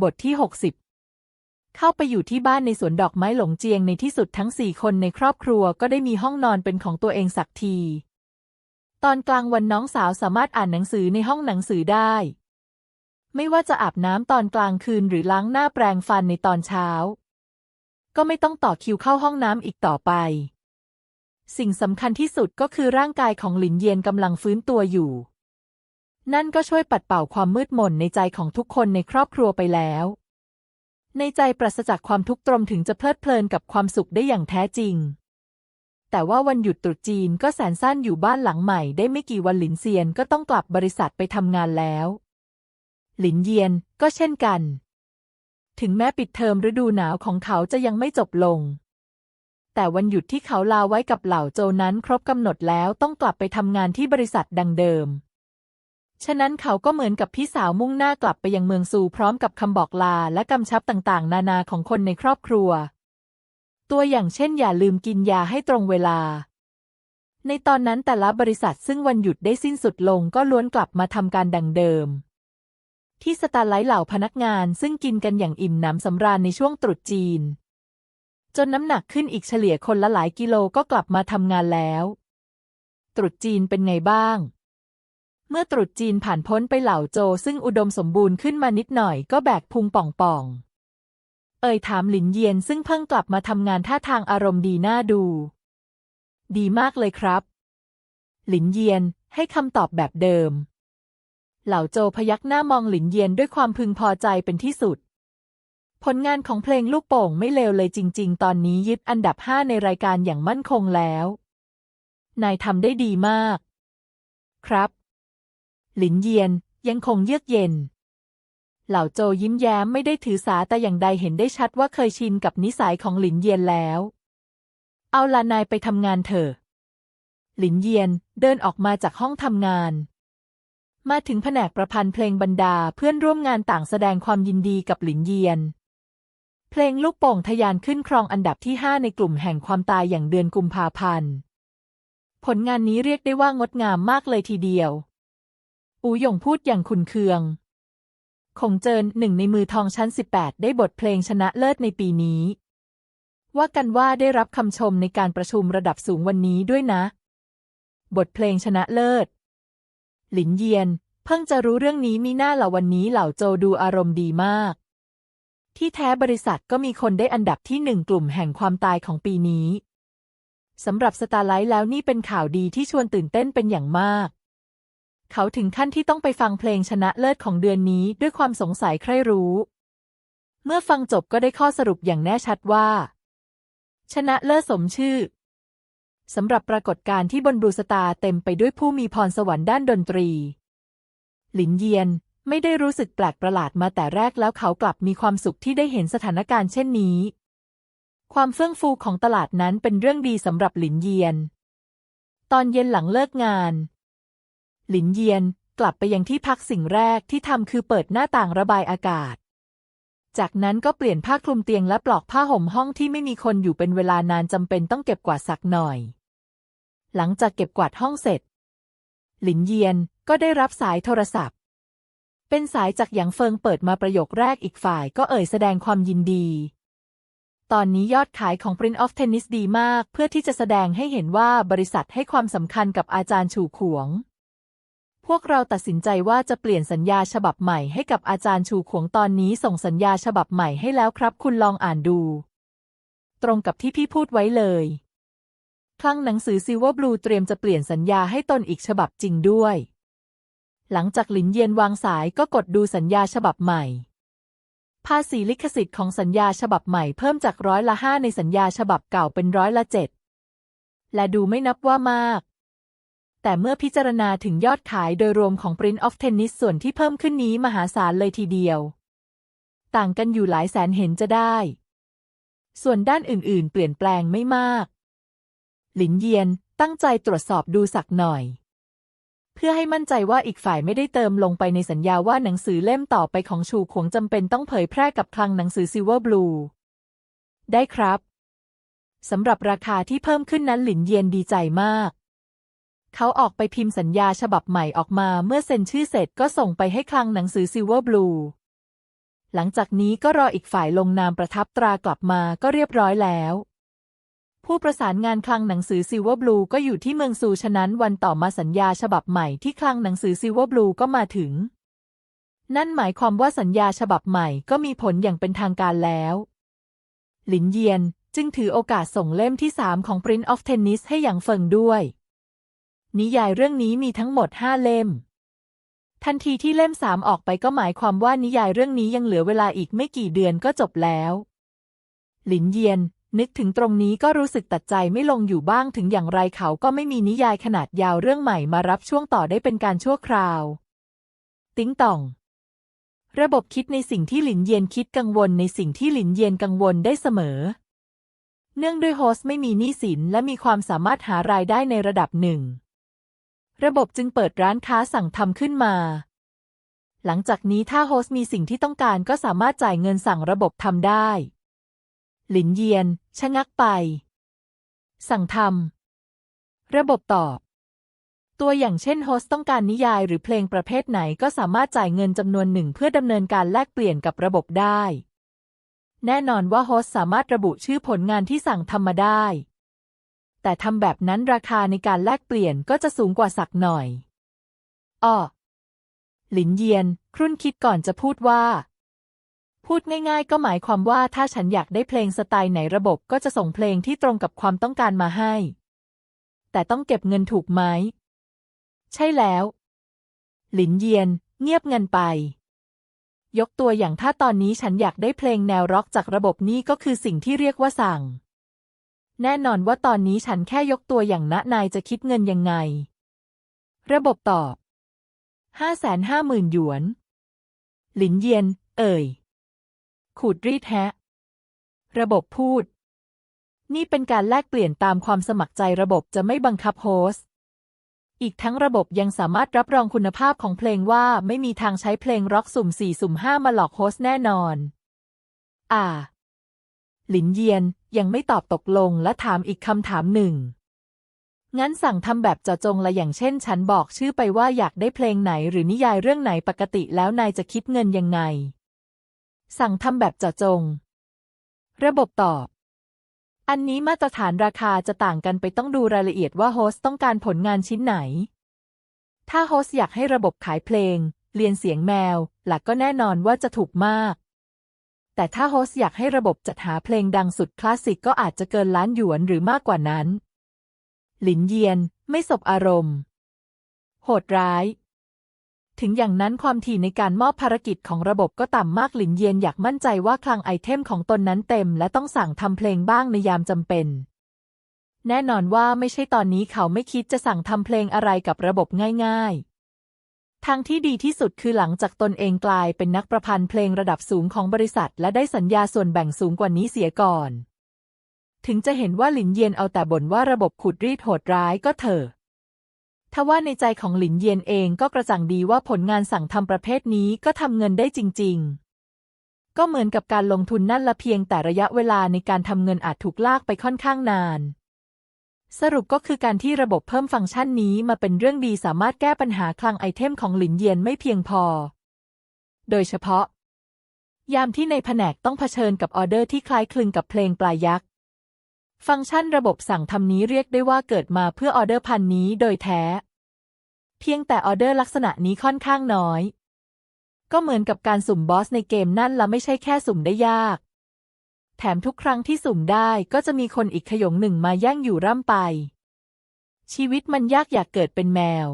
บทที่ 60 เข้าไปอยู่ที่บ้านในสวนดอกไม้หลงเจียงในที่สุดทั้งสี่คนในครอบครัวก็ได้มีห้องนอนเป็นของตัวเองสักที ตอนกลางวันน้องสาวสามารถอ่านหนังสือในห้องหนังสือได้ ไม่ว่าจะอาบน้ำตอนกลางคืนหรือล้างหน้าแปรงฟันในตอนเช้า ก็ไม่ต้องต่อคิวเข้าห้องน้ำอีกต่อไป สิ่งสำคัญที่สุดก็คือร่างกายของหลินเยียนกำลังฟื้นตัวอยู่ นั่นก็ช่วยปัดเป่าความมืดมนในใจของทุกคนในครอบครัวไปแล้ว ในใจปราศจากความทุกข์ตรมถึงจะเพลิดเพลินกับความสุขได้อย่างแท้จริง แต่ว่าวันหยุดตรุษจีนก็แสนสั้นอยู่บ้านหลังใหม่ได้ไม่กี่วันหลินเซียนก็ต้องกลับบริษัทไปทำงานแล้ว หลินเยียนก็เช่นกัน ถึงแม้ปิดเทอมฤดูหนาวของเขาจะยังไม่จบลง แต่วันหยุดที่เขาลาไว้กับเหล่าโจนั้นครบกำหนดแล้วต้องกลับไปทำงานที่บริษัทดังเดิม ฉะนั้นเขาก็เหมือนกับพี่สาวมุ่งหน้ากลับไปยังเมืองซูพร้อมกับคำบอกลาและกำชับต่างๆ นานาของคนในครอบครัว ตัวอย่างเช่นอย่าลืมกินยาให้ตรงเวลา ในตอนนั้นแต่ละบริษัทซึ่งวันหยุดได้สิ้นสุดลงก็ล้วนกลับมาทำการดังเดิม ที่สตาร์ไลท์เหล่าพนักงานซึ่งกินกันอย่างอิ่มหนำสำราญในช่วงตรุษจีน จนน้ำหนักขึ้นอีกเฉลี่ยคนละหลายกิโลก็กลับมาทำงานแล้ว ตรุษจีนเป็นไงบ้าง เมื่อตรุษจีนผ่านพ้นไปเหล่าโจซึ่งอุดมสมบูรณ์ขึ้นมานิดหน่อยก็แบกพุงป่องๆ เอ่ยถามหลินเยียนซึ่งเพิ่งกลับมาทำงานท่าทางอารมณ์ดีน่าดู ดีมากเลยครับ หลินเยียนให้คำตอบแบบเดิม เหล่าโจพยักหน้ามองหลินเยียนด้วยความพึงพอใจเป็นที่สุด ผลงานของเพลงลูกโป่งไม่เลวเลยจริง ๆ ตอนนี้ยึดอันดับห้าในรายการอย่างมั่นคงแล้ว นายทำได้ดีมาก ครับ หลินเยียนยังคงเยือกเย็น เหล่าโจยิ้มแย้มไม่ได้ถือสาแต่อย่างใดเห็นได้ชัดว่าเคยชินกับนิสัยของหลินเยียนแล้ว เอาละนายไปทำงานเถอะ หลินเยียนเดินออกมาจากห้องทำงาน มาถึงแผนกประพันธ์เพลงบรรดาเพื่อนร่วมงานต่างแสดงความยินดีกับหลินเยียนเพลงลูกโป่งทะยานขึ้นครองอันดับที่ 5 ในกลุ่มแห่งความตายอย่างเดือนกุมภาพันธ์ ผลงานนี้เรียกได้ว่างดงามมากเลยทีเดียว อูหยงพูดอย่างขุนเคือง คงเจินหนึ่งในมือทองชั้น 18 ได้บทเพลงชนะเลิศในปีนี้ ว่ากันว่าได้รับคำชมในการประชุมระดับสูงวันนี้ด้วยนะ บทเพลงชนะเลิศ หลินเยียน เพิ่งจะรู้เรื่องนี้มีหน้าเหล่าวันนี้เหล่าโจดูอารมณ์ดีมาก ที่แท้บริษัทก็มีคนได้อันดับที่หนึ่งกลุ่มแห่งความตายของปีนี้สำหรับสตาร์ไลท์แล้วนี่เป็นข่าวดีที่ชวนตื่นเต้นเป็นอย่างมาก เขาถึงขั้นที่ต้องไปฟังเพลงชนะเลิศของเดือนนี้ด้วยความสงสัยใคร่รู้ เมื่อฟังจบก็ได้ข้อสรุปอย่างแน่ชัดว่า ชนะเลิศสมชื่อสำหรับปรากฏการณ์ที่บนบลูสตาเต็มไปด้วยผู้มีพรสวรรค์ด้านดนตรี หลินเยียนไม่ได้รู้สึกแปลกประหลาดมาแต่แรกแล้วเขากลับมีความสุขที่ได้เห็นสถานการณ์เช่นนี้ ความเฟื่องฟูของตลาดนั้นเป็นเรื่องดีสำหรับหลินเยียน ตอนเย็นหลังเลิกงาน หลินเยียนกลับไปยังที่พักสิ่งแรกที่ทำคือเปิดหน้าต่างระบายอากาศ จากนั้นก็เปลี่ยนผ้าคลุมเตียงและปลอกผ้าห่มห้องที่ไม่มีคนอยู่เป็นเวลานานจำเป็นต้องเก็บกวาดสักหน่อย หลังจากเก็บกวาดห้องเสร็จ หลินเยียนก็ได้รับสายโทรศัพท์ เป็นสายจากหยางเฟิงเปิดมาประโยคแรกอีกฝ่ายก็เอ่ยแสดงความยินดีตอนนี้ยอดขายของ Print of Tennis ดีมาก เพื่อที่จะแสดงให้เห็นว่าบริษัทให้ความสำคัญกับอาจารย์ฉูขวง พวกเราตัดสินใจว่าจะเปลี่ยนสัญญาฉบับใหม่ให้กับอาจารย์ชูขวงตอนนี้ส่งสัญญาฉบับใหม่ให้แล้วครับ คุณลองอ่านดู ตรงกับที่พี่พูดไว้เลยคลังหนังสือซิลเวอร์บลูเตรียมจะเปลี่ยนสัญญาให้ตนอีกฉบับจริงด้วย หลังจากหลินเยียนวางสายก็กดดูสัญญาฉบับใหม่ ภาษีลิขสิทธิ์ของสัญญาฉบับใหม่เพิ่มจากร้อยละห้าในสัญญาฉบับเก่าเป็นร้อยละเจ็ดและดูไม่นับว่ามาก แต่เมื่อพิจารณาถึงยอดขายโดยรวมของ Print of Tennis ส่วนที่เพิ่มขึ้นนี้มหาศาลเลยทีเดียว ต่างกันอยู่หลายแสนเห็นจะได้ ส่วนด้านอื่นๆ เปลี่ยนแปลงไม่มาก หลินเยียนตั้งใจตรวจสอบดูสักหน่อย เพื่อให้มั่นใจว่าอีกฝ่ายไม่ได้เติมลงไปในสัญญาว่าหนังสือเล่มต่อไปของชูขวงจำเป็นต้องเผยแพร่กับคลังหนังสือซิลเวอร์บลูได้ครับสำหรับราคาที่เพิ่มขึ้นนั้นหลินเยียนดีใจมาก เขาออกไปพิมพ์สัญญาฉบับใหม่ออกมาเมื่อเซ็นชื่อเสร็จก็ส่งไปให้คลังหนังสือซิลเวอร์บลูหลังจากนี้ก็รออีกฝ่ายลงนามประทับตรากลับมาก็เรียบร้อยแล้ว ผู้ประสานงานคลังหนังสือซิลเวอร์บลูก็อยู่ที่เมืองซูฉะนั้นวันต่อมาสัญญาฉบับใหม่ที่คลังหนังสือซิลเวอร์บลูก็มาถึง นั่นหมายความว่าสัญญาฉบับใหม่ก็มีผลอย่างเป็นทางการแล้ว หลินเยียนจึงถือโอกาสส่งเล่มที่สามของ Prince of Tennis ให้หยางเฟิงด้วย นิยายเรื่องนี้มีทั้งหมดห้าเล่ม ทันทีที่เล่มสามออกไปก็หมายความว่านิยายเรื่องนี้ยังเหลือเวลาอีกไม่กี่เดือนก็จบแล้ว หลินเยียน นึกถึงตรงนี้ก็รู้สึกตัดใจไม่ลงอยู่บ้างถึงอย่างไรเขาก็ไม่มีนิยายขนาดยาวเรื่องใหม่มารับช่วงต่อได้เป็นการชั่วคราว ติ้งต่อง ระบบคิดในสิ่งที่หลินเยียนคิดกังวลในสิ่งที่หลินเยียนกังวลได้เสมอ เนื่องด้วยโฮสไม่มีหนี้สินและมีความสามารถหารายได้ในระดับหนึ่ง ระบบจึงเปิดร้านค้าสั่งทำขึ้นมา หลังจากนี้ถ้าโฮสต์มีสิ่งที่ต้องการก็สามารถจ่ายเงินสั่งระบบทำได้ หลินเยียน ชะงักไป สั่งทำระบบตอบ ตัวอย่างเช่นโฮสต์ต้องการนิยายหรือเพลงประเภทไหนก็สามารถจ่ายเงินจำนวนหนึ่งเพื่อดำเนินการแลกเปลี่ยนกับระบบได้ แน่นอนว่าโฮสต์สามารถระบุชื่อผลงานที่สั่งทำมาได้ แต่ทำแบบนั้นราคาในการแลกเปลี่ยนก็จะสูงกว่าสักหน่อยอ้อหลินเยียน ครุ่นคิดก่อนจะพูดว่า พูดง่ายๆ ก็หมายความว่าถ้าฉันอยากได้เพลงสไตล์ไหนระบบก็จะส่งเพลงที่ตรงกับความต้องการมาให้ แต่ต้องเก็บเงินถูกไหม ใช่แล้ว หลินเยียน เงียบเงินไป ยกตัวอย่างถ้าตอนนี้ฉันอยากได้เพลงแนวร็อกจากระบบนี้ก็คือสิ่งที่เรียกว่าสั่ง แน่นอนว่าตอนนี้ฉันแค่ยกตัวอย่างนะนายจะคิดเงินยังไง ระบบตอบห้าแสนห้าหมื่นหยวน หลินเยียน เอ่ย ขูดรีดแฮะ ระบบพูด นี่เป็นการแลกเปลี่ยนตามความสมัครใจระบบจะไม่บังคับโฮสต์อีกทั้งระบบยังสามารถรับรองคุณภาพของเพลงว่าไม่มีทางใช้เพลงร็อกสุ่มสี่สุ่มห้ามาหลอกโฮสต์แน่นอน อ่า หลินเยียนยังไม่ตอบตกลงและถามอีกคำถามหนึ่ง งั้นสั่งทำแบบเจาะจงละอย่างเช่น ฉันบอกชื่อไปว่าอยากได้เพลงไหนหรือนิยายเรื่องไหนปกติแล้วนายจะคิดเงินยังไง สั่งทำแบบเจาะจง ระบบตอบ อันนี้มาตรฐานราคาจะต่างกันไปต้องดูรายละเอียดว่าโฮสต์ต้องการผลงานชิ้นไหน ถ้าโฮสต์อยากให้ระบบขายเพลงเรียนเสียงแมว หลักก็แน่นอนว่าจะถูกมาก แต่ถ้าโฮสต์อยากให้ระบบจัดหาเพลงดังสุดคลาสสิกก็อาจจะเกินล้านหยวนหรือมากกว่านั้น หลินเยียน ไม่สบอารมณ์ โหดร้าย ถึงอย่างนั้นความถี่ในการมอบภารกิจของระบบก็ต่ำมากหลินเยียนอยากมั่นใจว่าคลังไอเทมของตนนั้นเต็ม และต้องสั่งทำเพลงบ้างในยามจำเป็น แน่นอนว่าไม่ใช่ตอนนี้เขาไม่คิดจะสั่งทำเพลงอะไรกับระบบง่าย ๆ ทางที่ดีที่สุดคือหลังจากตนเองกลายเป็นนักประพันธ์เพลงระดับสูงของบริษัท และได้สัญญาส่วนแบ่งสูงกว่านี้เสียก่อน ถึงจะเห็นว่าหลินเยียนเอาแต่บ่นว่าระบบขุดรีดโหดร้ายก็เถอะทว่าในใจของหลินเยียนเองก็กระจ่างดีว่าผลงานสั่งทำประเภทนี้ก็ทำเงินได้จริง ๆ ก็เหมือนกับการลงทุนนั่นละเพียงแต่ระยะเวลาในการทำเงินอาจถูกลากไปค่อนข้างนาน สรุปก็คือการที่ระบบเพิ่มฟังก์ชันนี้มาเป็นเรื่องดีสามารถแก้ปัญหาคลังไอเทมของหลินเยียนไม่เพียงพอ โดยเฉพาะ ยามที่ในแผนกต้องเผชิญกับออเดอร์ที่คล้ายคลึงกับเพลงปลายักษ์ ฟังก์ชันระบบสั่งทำนี้เรียกได้ว่าเกิดมาเพื่อออเดอร์พันนี้โดยแท้ เพียงแต่ออเดอร์ลักษณะนี้ค่อนข้างน้อย ก็เหมือนกับการสุ่มบอสในเกมนั่นละไม่ใช่แค่สุ่มได้ยาก แถมทุกครั้งที่สุ่มได้ก็จะมีคนอีกขยงหนึ่งมาแย่งอยู่ร่ำไป ชีวิตมันยากอยากเกิดเป็นแมว